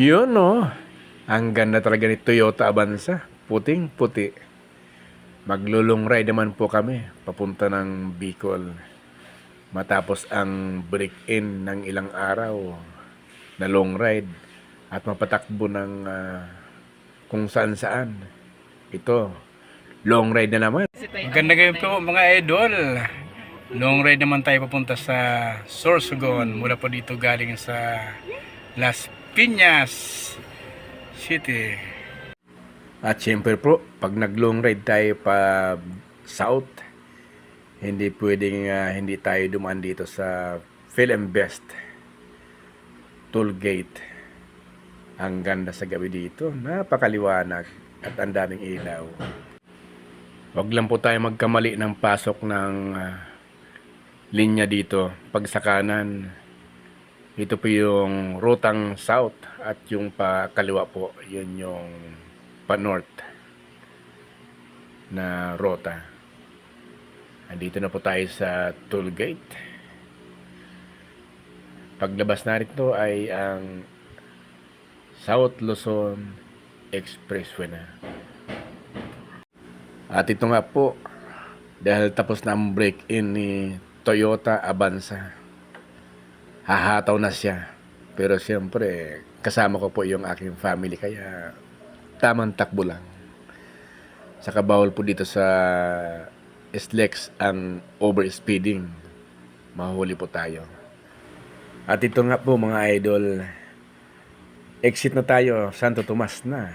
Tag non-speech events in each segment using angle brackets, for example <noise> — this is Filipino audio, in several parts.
Yun no. Ang ganda talaga ni Toyota Avanza. Puting puti. Maglulong ride naman po kami papunta ng Bicol. Matapos ang break-in ng ilang araw na long ride at mapatakbo ng ah, kung saan saan. Ito, long ride na naman. Maganda kayo po mga idol. Long ride naman tayo papunta sa Sorsogon. Mula po dito galing sa Las Piñas City. At syempre po, pag nag-long ride tayo pa south, hindi pwedeng ah, hindi tayo dumaan dito sa Film Best Toll Gate. Ang ganda sa gabi dito, napakaliwanag at ang daming ilaw. Huwag lang po tayo magkamali ng pasok ng ah, linya dito. Pag sa kanan, ito po yung rutang south at yung pa kaliwa po, yun yung pa north na rota. Andito na po tayo sa toll gate. Paglabas na rito ay ang South Luzon Expressway na. At ito nga po, dahil tapos na ang break-in ni Toyota Avanza, hahataw na siya. Pero siyempre, kasama ko po yung aking family, kaya tamang takbo lang. Saka bawal po dito sa SLEX ang overspeeding. Mahuli po tayo. At ito nga po mga idol, exit na tayo, Santo Tomas na.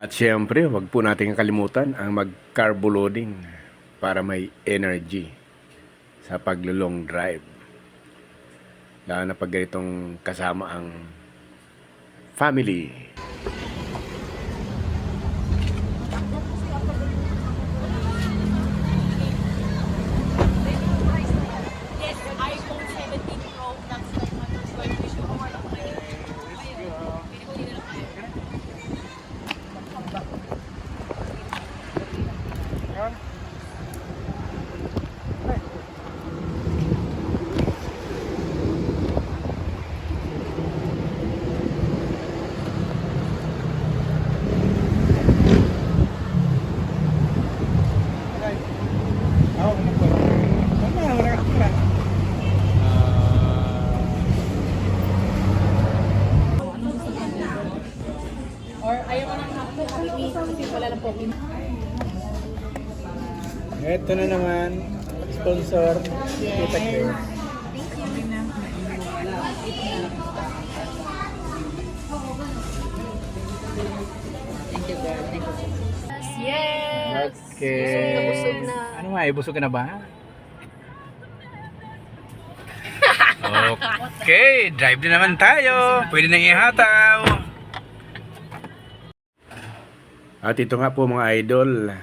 At syempre, wag po natin kalimutan ang mag-carbo loading para may energy sa paglo-long drive. Lalo na pag ganitong kasama ang family. Yes, iPhone 17 Pro Max 500 square tissue. Award ako ngayon. Pinikunin na lang kayo. Or ayaw mo nang Happy Me kasi wala lang po. Ito na naman, sponsor. Kita ko. Yes! Okay. Busog na busog na. Ano nga, eh, busog ka na ba? okay, drive na naman tayo. Pwede nang ihataw. At ito nga po mga idol,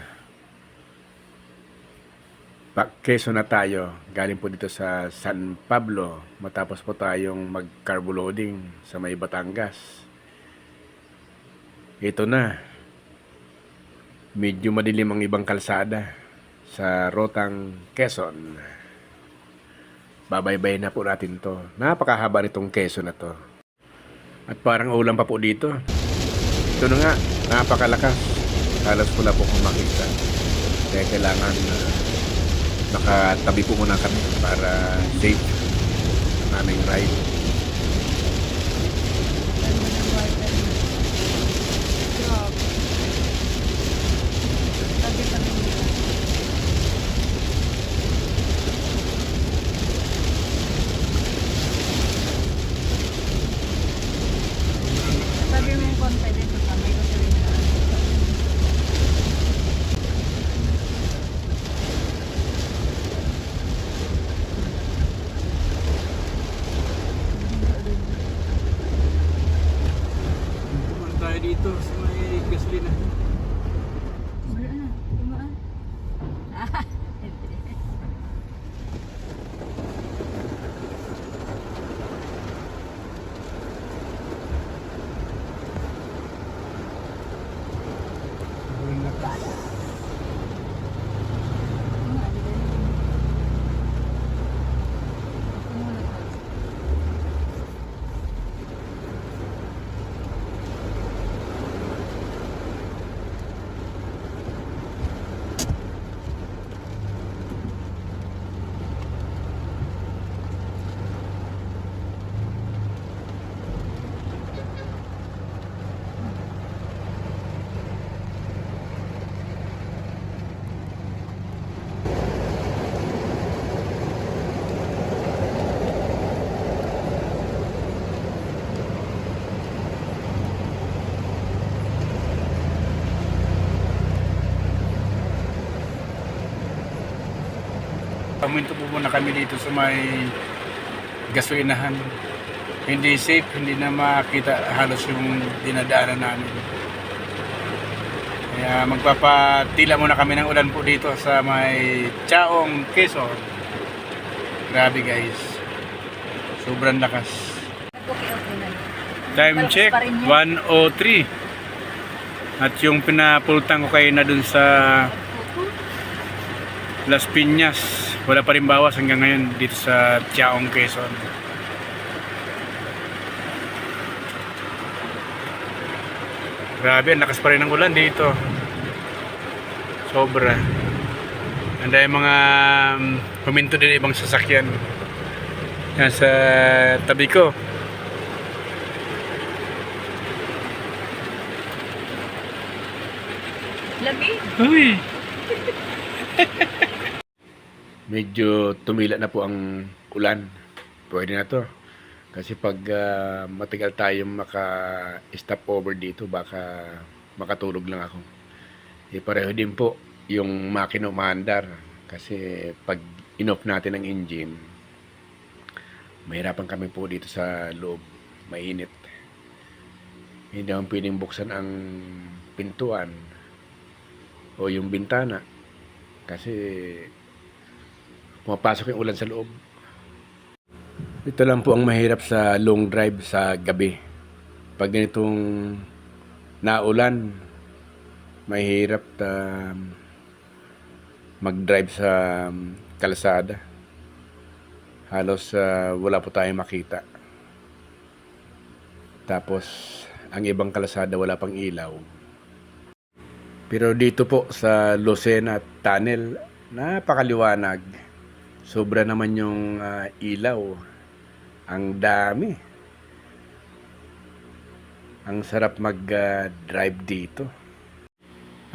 Pakkeso na tayo. Galing po dito sa San Pablo. Matapos po tayong mag-carbo loading sa may Batangas. Ito na. Medyo madilim ang ibang kalsada sa Rotang Quezon. Babaybay na po natin to. Napakahaba nitong Quezon na to. At parang ulam pa po dito. Ito na nga, napakalakas. Halos wala po kung makita. Kaya kailangan na nakatabi po muna kami para safe ang aming ride. Sabi mo yung confident ka, may gusto rin na. Muna kami dito sa may gasolinahan. Hindi safe, hindi na makita halos yung dinadaanan namin. Kaya magpapatila muna kami ng ulan po dito sa may Chaong, Quezon. Grabe guys. Sobrang lakas. Okay, okay na. Time check, pa rin yan. 103. At yung pinapultang ko kayo na dun sa Las Piñas, wala pa rin bawas hanggang ngayon dito sa Chaong, Quezon. Grabe, ang lakas pa rin ng ulan dito. Sobra. Ang dahil mga um, huminto din ibang sasakyan. Yan sa tabi ko. Lamig. Uy! <laughs> Medyo tumila na po ang ulan. Pwede na to. Kasi pag ah, matagal tayo maka-stop over dito, baka makatulog lang ako. Eh, pareho din po yung makina umaandar. Kasi pag in-off natin ang engine, mahirapan kami po dito sa loob. Mainit. Hindi naman pwedeng buksan ang pintuan o yung bintana. Kasi pumapasok yung ulan sa loob. Ito lang po ang mahirap sa long drive sa gabi. Pag ganitong naulan, mahirap um, mag-drive sa um, kalsada. Halos uh, wala po tayong makita. Tapos, ang ibang kalsada wala pang ilaw. Pero dito po sa Lucena Tunnel, napakaliwanag. Sobra naman yung ah, ilaw. Ang dami. Ang sarap mag-drive dito.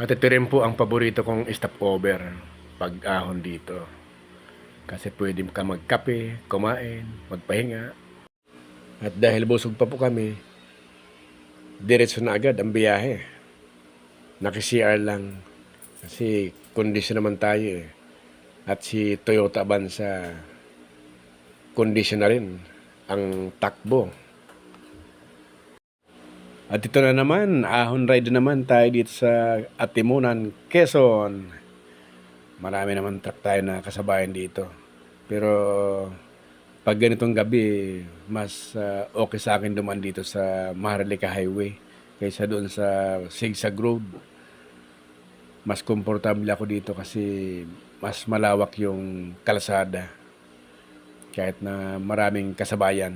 At ito rin po ang paborito kong stopover pag ahon dito. Kasi pwede ka magkape, kumain, magpahinga. At dahil busog pa po kami, diretso na agad ang biyahe naki-CR lang. Kasi kondisyon naman tayo eh. At si Toyota Avanza, kondisyon na rin ang takbo. At ito na naman, ahon ride naman tayo dito sa Atimunan, Quezon. Marami naman truck tayo na kasabayan dito. Pero pag ganitong gabi, mas ah, okay sa akin duman dito sa Maharlika Highway kaysa doon sa Sigsag Road mas komportable ako dito kasi mas malawak yung kalsada. Kahit na maraming kasabayan,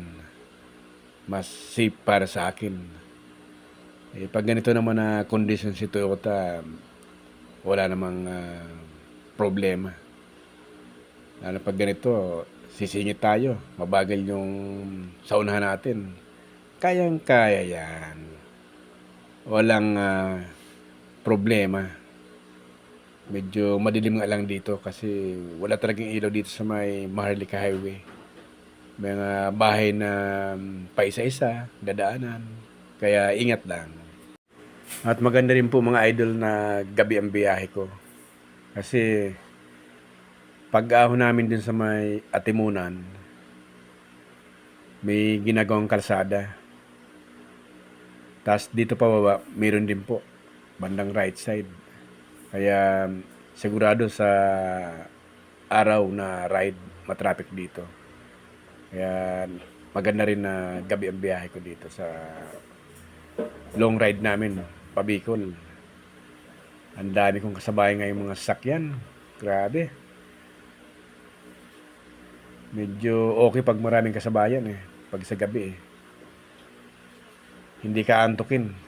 mas safe para sa akin. Eh, pag ganito naman na condition si Toyota, wala namang ah, problema. Lalo pag ganito, sisingit tayo. Mabagal yung sa unahan natin. Kayang-kaya yan. Walang ah, problema medyo madilim nga lang dito kasi wala talagang ilaw dito sa may Maharlika Highway. Mga bahay na um, paisa-isa, dadaanan. Kaya ingat lang. At maganda rin po mga idol na gabi ang biyahe ko. Kasi pag ahon namin din sa may Atimunan, may ginagawang kalsada. Tapos dito pa baba, meron din po, bandang right side. Kaya sigurado sa araw na ride, matraffic dito. Kaya maganda rin na gabi ang biyahe ko dito sa long ride namin, pabikol. Ang dami kong kasabay ngayong mga sasakyan. Grabe. Medyo okay pag maraming kasabayan eh. Pag sa gabi eh. Hindi ka antukin.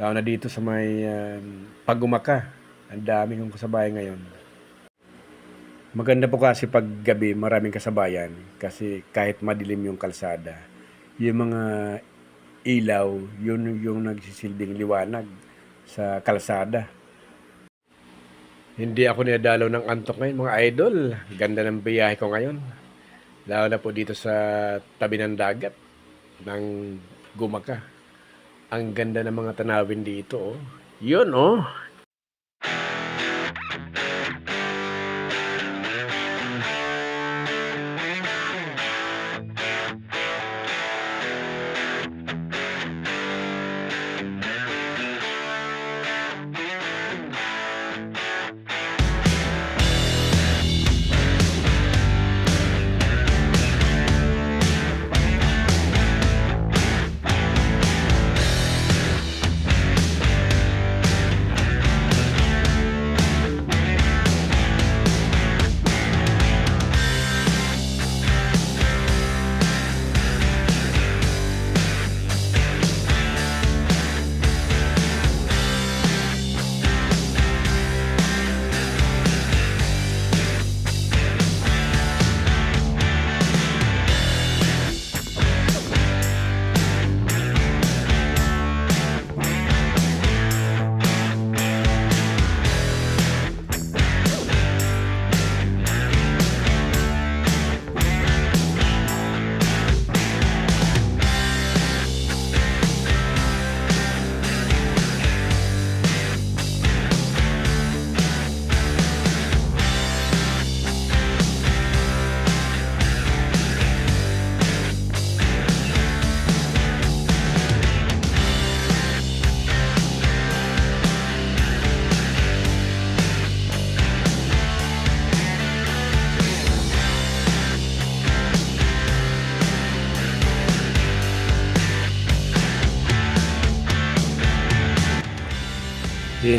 Lalo na dito sa may um, pagumaka. Ang dami kong kasabayan ngayon. Maganda po kasi pag gabi maraming kasabayan kasi kahit madilim yung kalsada, yung mga ilaw, yun yung nagsisilbing liwanag sa kalsada. Hindi ako niadalaw ng antok ngayon mga idol. Ganda ng biyahe ko ngayon. Lalo na po dito sa tabi ng dagat ng Gumaka. Ang ganda ng mga tanawin dito, oh. Yun, oh.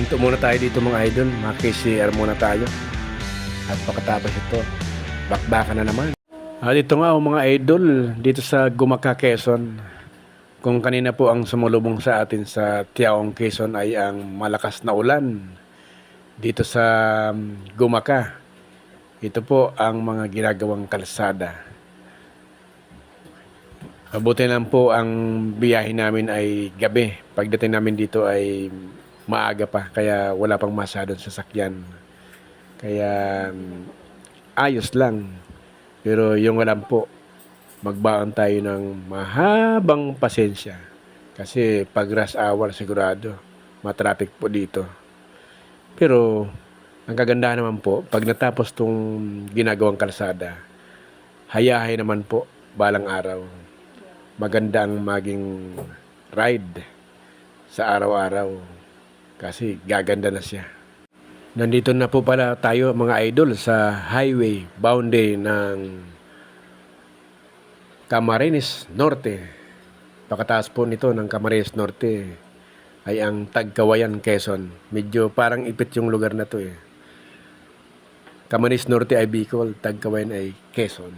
Hinto muna tayo dito mga idol. Maki-CR muna tayo. At pagkatapos ito, bakbakan na naman. At ito nga oh, mga idol, dito sa Gumaka, Quezon. Kung kanina po ang sumulubong sa atin sa Tiaong, Quezon ay ang malakas na ulan. Dito sa um, Gumaka, ito po ang mga ginagawang kalsada. Mabuti lang po ang biyahe namin ay gabi. Pagdating namin dito ay maaga pa kaya wala pang masyadong sasakyan. Kaya mm, ayos lang. Pero yung alam po, magbaon tayo ng mahabang pasensya. Kasi pag rush hour sigurado, matraffic po dito. Pero ang kagandahan naman po, pag natapos tong ginagawang kalsada, hayahay naman po balang araw. Maganda ang maging ride sa araw-araw kasi gaganda na siya. Nandito na po pala tayo mga idol sa highway boundary ng Camarines Norte. Pagkataas po nito ng Camarines Norte ay ang Tagkawayan, Quezon. Medyo parang ipit yung lugar na to eh. Camarines Norte ay Bicol, Tagkawayan ay Quezon.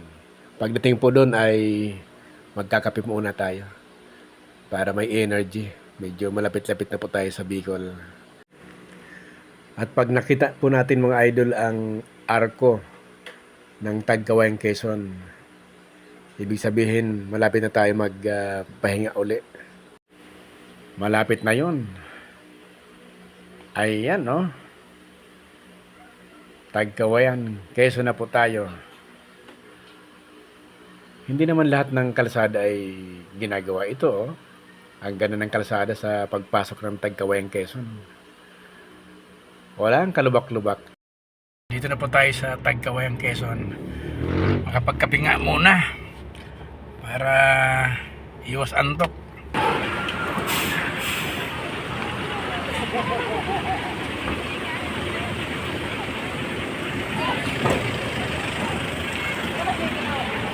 Pagdating po doon ay magkakape muna tayo para may energy. Medyo malapit-lapit na po tayo sa Bicol. At pag nakita po natin mga idol ang arko ng Tagkawayan Quezon, ibig sabihin malapit na tayo magpahinga uli. Malapit na yon. Ayan, no? Tagkawayan, Quezon na po tayo. Hindi naman lahat ng kalsada ay ginagawa ito. Oh. Ang ganda ng kalsada sa pagpasok ng Tagkawayan Quezon. Wala ang kalubak-lubak. Dito na po tayo sa Tagkawayan, Quezon. Makapagkape nga muna para iwas antok.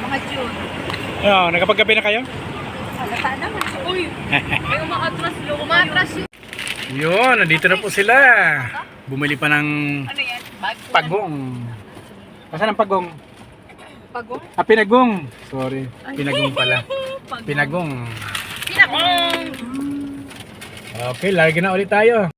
Mga June. Ayun, nakapagkape na kayo? Salata naman. Uy, <laughs> may umaatras lo. Umaatras yun. Yun, nandito na po sila. Bumili pa ng Ano yan? Bag? pagong. Asan ang pagong? Pagong? Ah, pinagong. Sorry, pinagong pala. <laughs> Pagong. Pinagong. Pinakong! Okay, lagi na ulit tayo.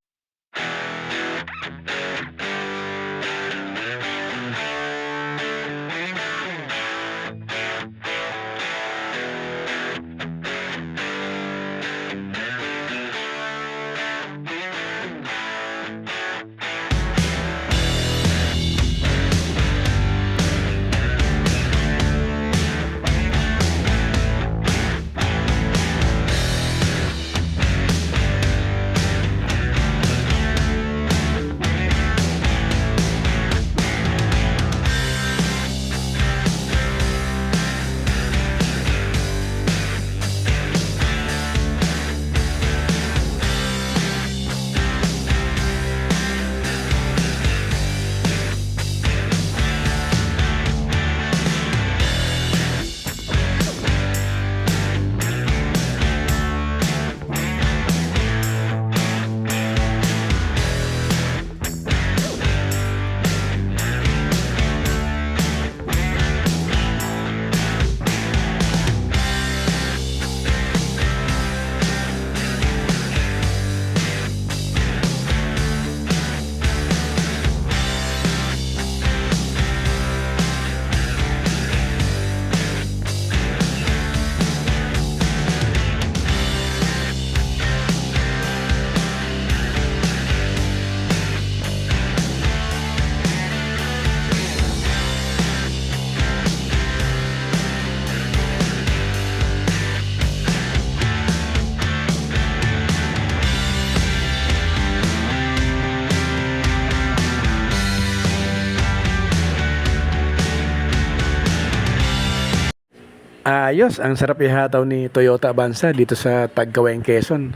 Ayos, ang sarap ihataw ni Toyota Avanza dito sa Tagkawayan, Quezon.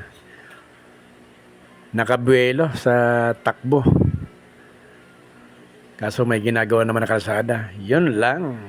Nakabuelo sa takbo. Kaso may ginagawa naman na kalsada. Yun lang.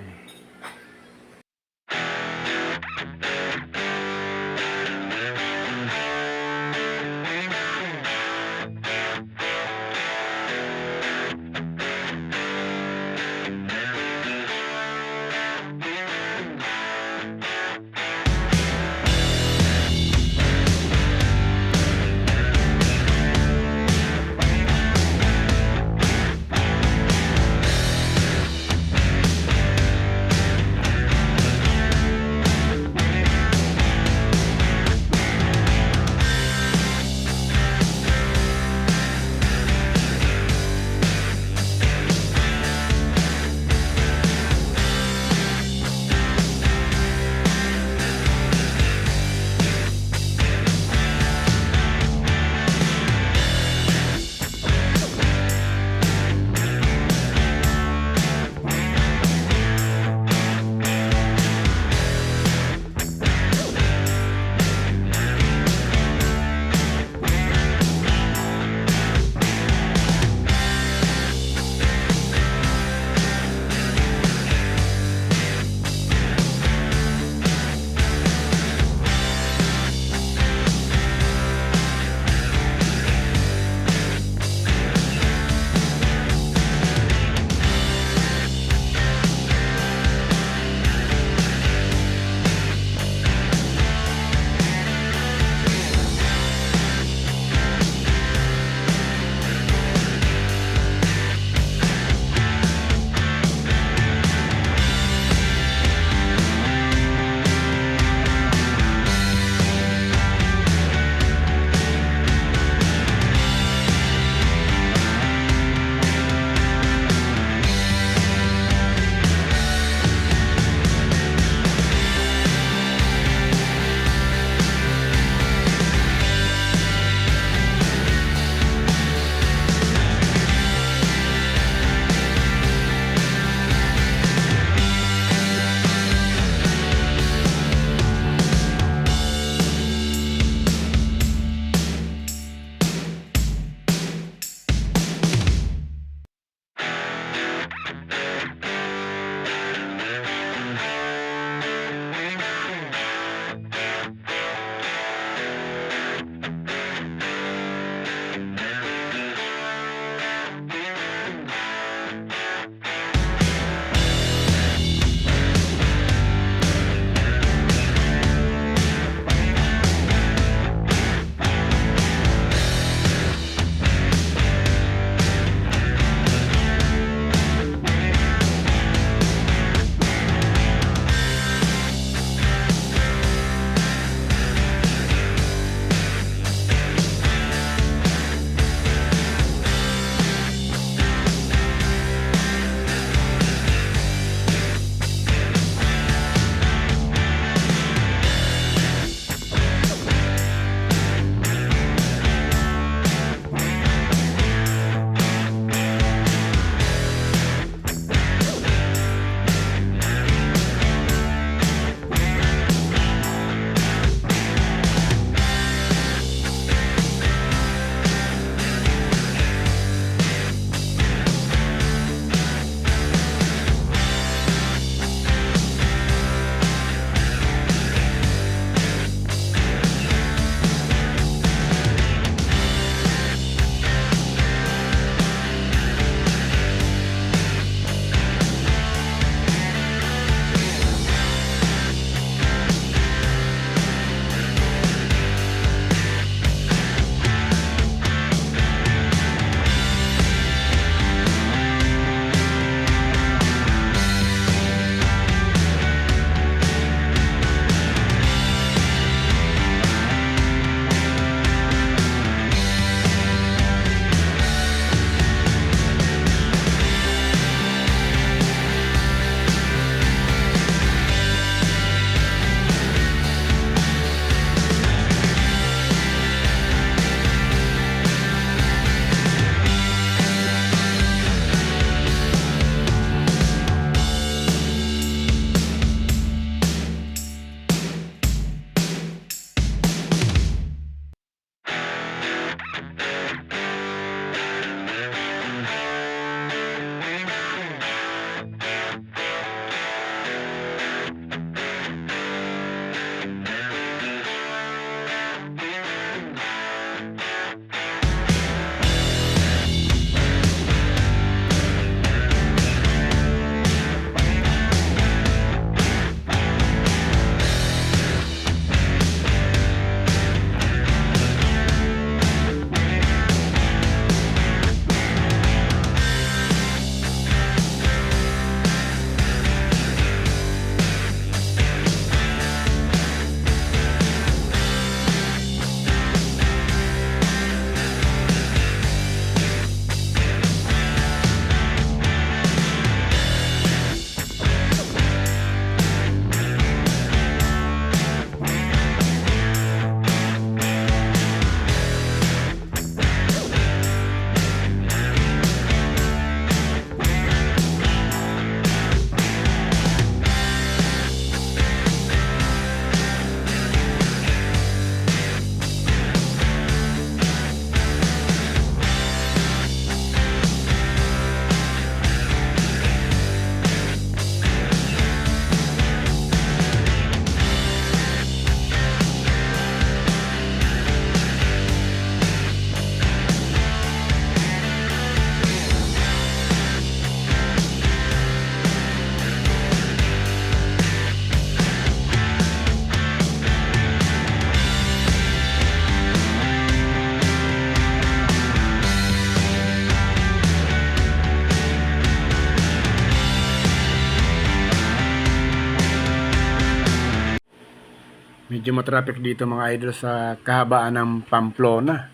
Medyo matraffic dito mga idol sa kahabaan ng Pamplona.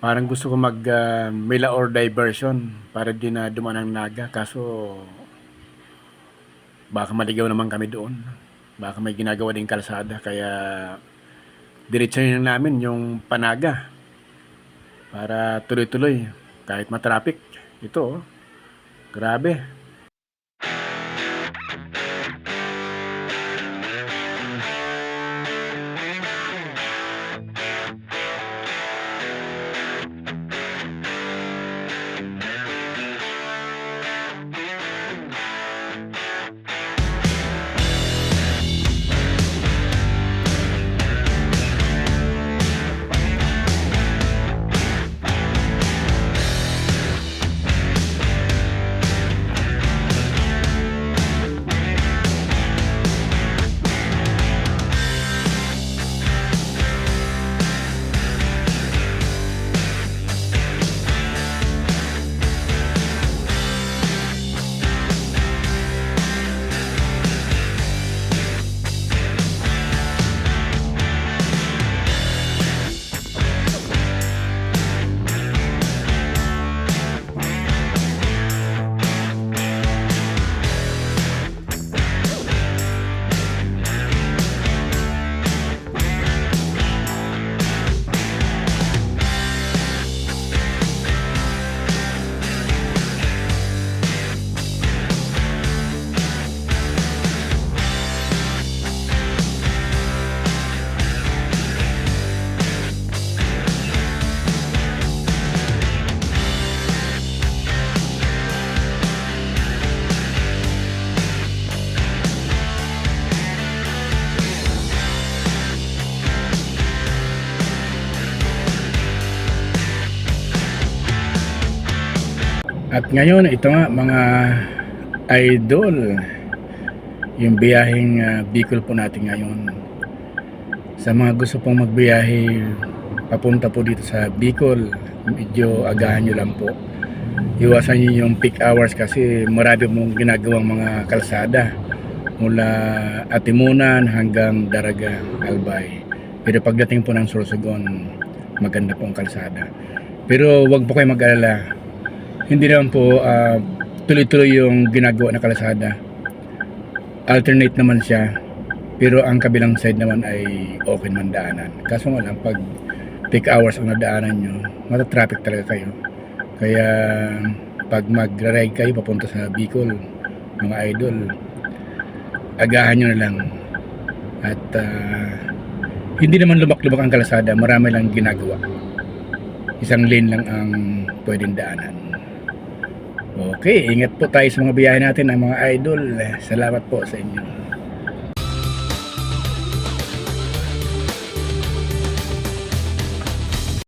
Parang gusto ko mag uh, Mila or diversion para di na dumaan ang Naga. Kaso baka maligaw naman kami doon. Baka may ginagawa din kalsada. Kaya diretso lang namin yung Panaga. Para tuloy-tuloy. Kahit matraffic. Ito oh. Grabe. Ngayon, ito nga mga idol, yung biyaheng uh, Bicol po natin ngayon. Sa mga gusto pong magbiyahe papunta po dito sa Bicol, medyo agahan nyo lang po. Iwasan nyo yung peak hours kasi marami mong ginagawang mga kalsada mula Atimunan hanggang Daraga, Albay. Pero pagdating po ng Sorsogon, maganda po ang kalsada. Pero wag po kayo mag-alala, hindi naman po ah, tuloy-tuloy yung ginagawa na kalsada. Alternate naman siya. Pero ang kabilang side naman ay open man daanan. Kaso nga lang, pag peak hours ang nadaanan nyo, matatraffic talaga kayo. Kaya pag mag-ride kayo papunta sa Bicol, mga idol, agahan nyo na lang. At ah, hindi naman lumak-lumak ang kalsada, marami lang ginagawa. Isang lane lang ang pwedeng daanan. Okay, ingat po tayo sa mga biyahe natin, ang mga idol. Salamat po sa inyo.